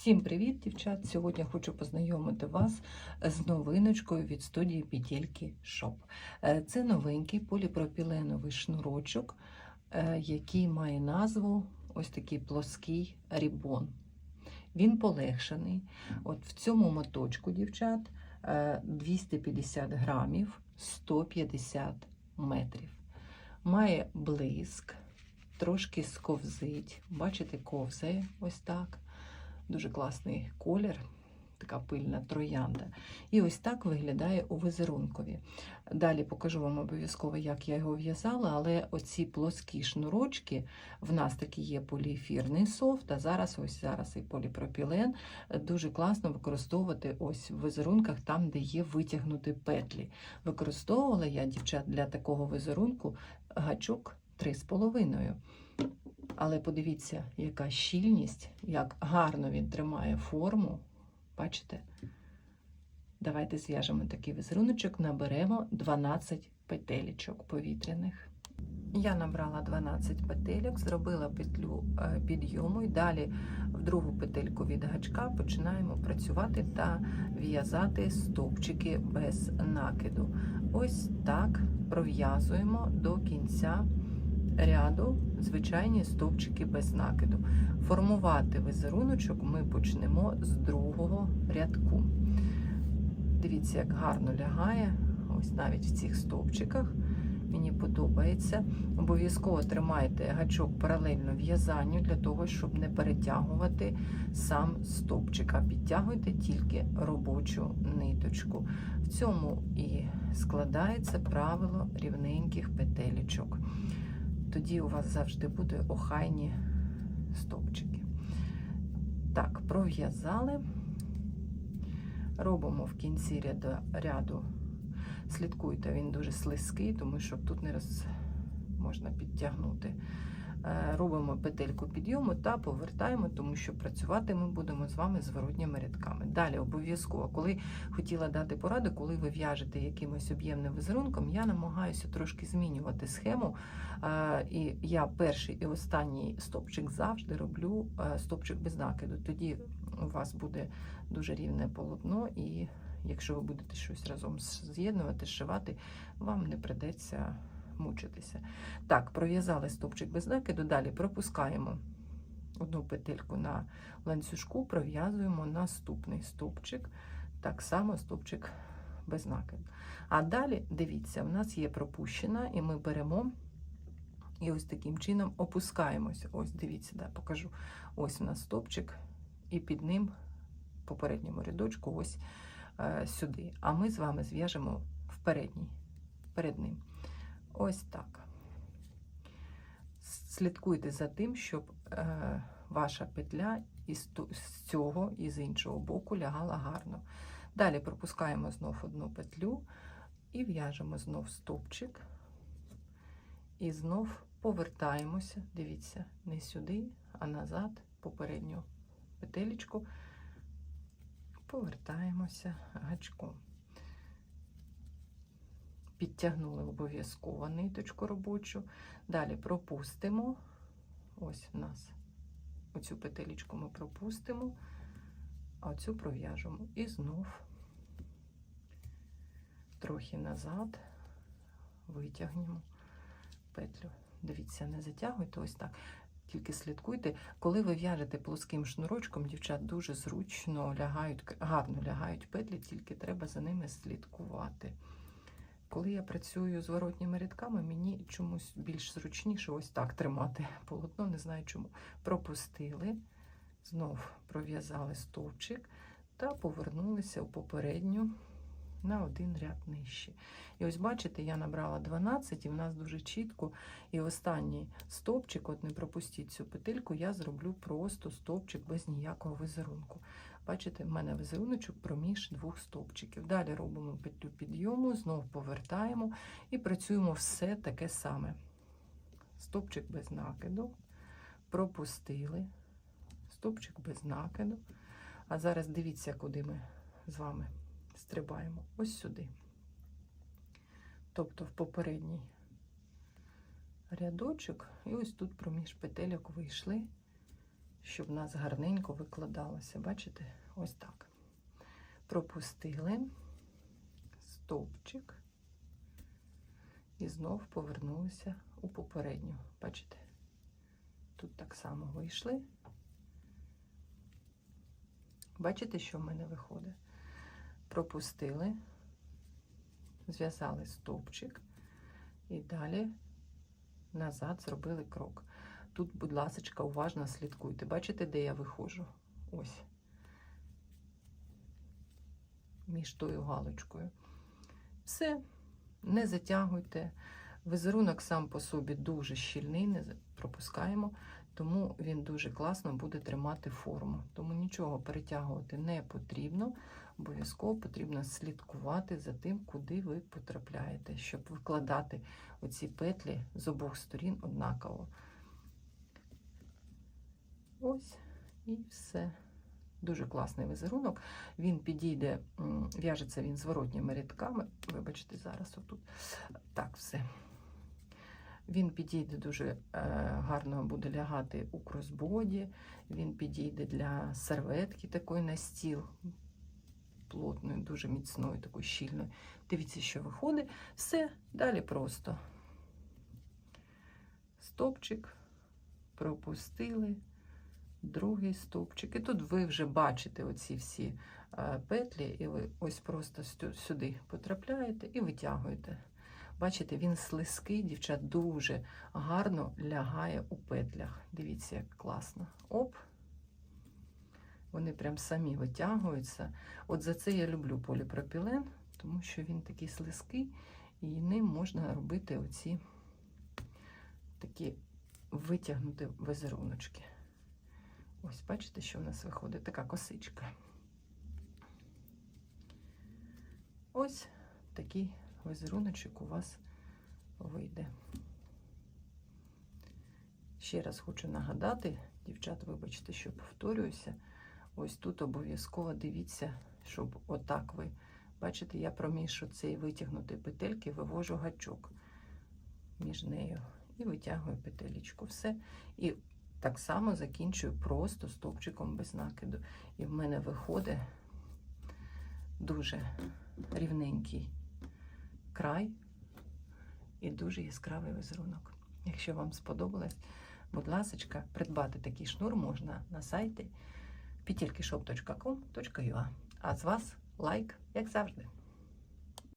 Всім привіт, дівчат! Сьогодні хочу познайомити вас з новиночкою від студії Петельки Shop. Е, Це новенький поліпропіленовий шнурочок, е, який має назву ось такий плоский рібон. Він полегшений. От в цьому моточку, дівчат, е, 250 грамів, 150 метрів. Має блиск, трошки сковзить. Бачите, ковзає ось так. Дуже класний колір, така пильна троянда. І ось так виглядає у візерункові. Далі покажу вам обов'язково, як я його в'язала, але оці плоскі шнурочки, в нас такі є поліефірний софт, а зараз ось зараз і поліпропілен. Дуже класно використовувати ось в візерунках там, де є витягнуті петлі. Використовувала я, дівчат, для такого візерунку гачок 3,5. Але подивіться, яка щільність, як гарно він тримає форму. Бачите? Давайте зв'яжемо такий візеруночок, наберемо 12 петелечок повітряних. Я набрала 12 петельок, зробила петлю е, підйому і далі в другу петельку від гачка починаємо працювати та в'язати стовпчики без накиду. Ось так пров'язуємо до кінця ряду звичайні стовпчики без накиду. Формувати візеруночок ми почнемо з другого рядку. Дивіться, як гарно лягає, ось навіть в цих стовпчиках. Мені подобається. Обов'язково тримайте гачок паралельно в'язанню для того, щоб не перетягувати сам стовпчик, а підтягуйте тільки робочу ниточку. В цьому і складається правило рівненьких петелечок тоді у вас завжди буде охайні стовпчики. Так, пров'язали. Робимо в кінці ряду. Слідкуйте, він дуже слизький, тому що тут не раз можна підтягнути. Робимо петельку підйому та повертаємо, тому що працювати ми будемо з вами зворотніми рядками. Далі обов'язково, коли хотіла дати пораду, коли ви в'яжете якимось об'ємним візерунком, я намагаюся трошки змінювати схему. І я перший і останній стопчик завжди роблю стопчик без накиду. Тоді у вас буде дуже рівне полотно, і якщо ви будете щось разом з'єднувати, зшивати, вам не придеться мучитися. Так, пров'язали стовпчик без накиду, далі пропускаємо одну петельку на ланцюжку, пров'язуємо наступний стовпчик, так само стовпчик без накиду. А далі, дивіться, в нас є пропущена, і ми беремо і ось таким чином опускаємося. Ось, дивіться, да, покажу. Ось у нас стовпчик, і під ним попередньому рядочку ось е, сюди. А ми з вами зв'яжемо в передній, перед ним. Ось так. Слідкуйте за тим, щоб е, ваша петля із цього і з іншого боку лягала гарно. Далі пропускаємо знов одну петлю і в'яжемо знов стовпчик. І знов повертаємося, дивіться, не сюди, а назад, попередню петелечку, повертаємося гачком підтягнули обов'язково ниточку робочу. Далі пропустимо. Ось у нас оцю петелечку ми пропустимо, а оцю пров'яжемо. І знов трохи назад витягнемо петлю. Дивіться, не затягуйте ось так. Тільки слідкуйте, коли ви в'яжете плоским шнурочком, дівчат дуже зручно лягають, гарно лягають петлі, тільки треба за ними слідкувати. Коли я працюю з воротніми рядками, мені чомусь більш зручніше ось так тримати полотно, не знаю чому. Пропустили, знов пров'язали стовпчик та повернулися у попередню на один ряд нижче. І ось, бачите, я набрала 12, і в нас дуже чітко. І останній стовпчик, от не пропустіть цю петельку, я зроблю просто стовпчик без ніякого візерунку. Бачите, в мене візеруночок проміж двох стовпчиків. Далі робимо петлю підйому, знову повертаємо і працюємо все таке саме. Стовпчик без накиду, пропустили, стовпчик без накиду. А зараз дивіться, куди ми з вами стрибаємо. Ось сюди. Тобто в попередній рядочок, і ось тут проміж петельок вийшли щоб в нас гарненько викладалося. Бачите? Ось так. Пропустили стовпчик і знов повернулися у попередню. Бачите? Тут так само вийшли. Бачите, що в мене виходить? Пропустили, зв'язали стовпчик і далі назад зробили крок. Тут, будь ласка, уважно слідкуйте. Бачите, де я виходжу? Ось. Між тою галочкою. Все, не затягуйте. Візерунок сам по собі дуже щільний, не пропускаємо, тому він дуже класно буде тримати форму. Тому нічого перетягувати не потрібно. Обов'язково потрібно слідкувати за тим, куди ви потрапляєте, щоб викладати оці петлі з обох сторін однаково. Ось і все. Дуже класний візерунок. Він підійде, в'яжеться він зворотніми рядками. Вибачте, зараз отут. Так, все. Він підійде дуже е, гарно буде лягати у кросбоді. Він підійде для серветки такої на стіл. Плотної, дуже міцної, такої щільної. Дивіться, що виходить. Все, далі просто. Стопчик, пропустили, другий стовпчик. І тут ви вже бачите оці всі е, петлі, і ви ось просто сюди потрапляєте і витягуєте. Бачите, він слизький, дівчат, дуже гарно лягає у петлях. Дивіться, як класно. Оп. Вони прям самі витягуються. От за це я люблю поліпропілен, тому що він такий слизький, і ним можна робити оці такі витягнути візеруночки. Ось, бачите, що в нас виходить така косичка. Ось такий візеруночок у вас вийде. Ще раз хочу нагадати, дівчат, вибачте, що повторююся. Ось тут обов'язково дивіться, щоб отак ви. Бачите, я проміж цієї витягнутої петельки вивожу гачок між нею і витягую петелечку. Все. І так само закінчую просто стовпчиком без накиду. І в мене виходить дуже рівненький край і дуже яскравий візерунок. Якщо вам сподобалось, будь ласка, придбати такий шнур можна на сайті petelkishop.com.ua. А з вас лайк, як завжди.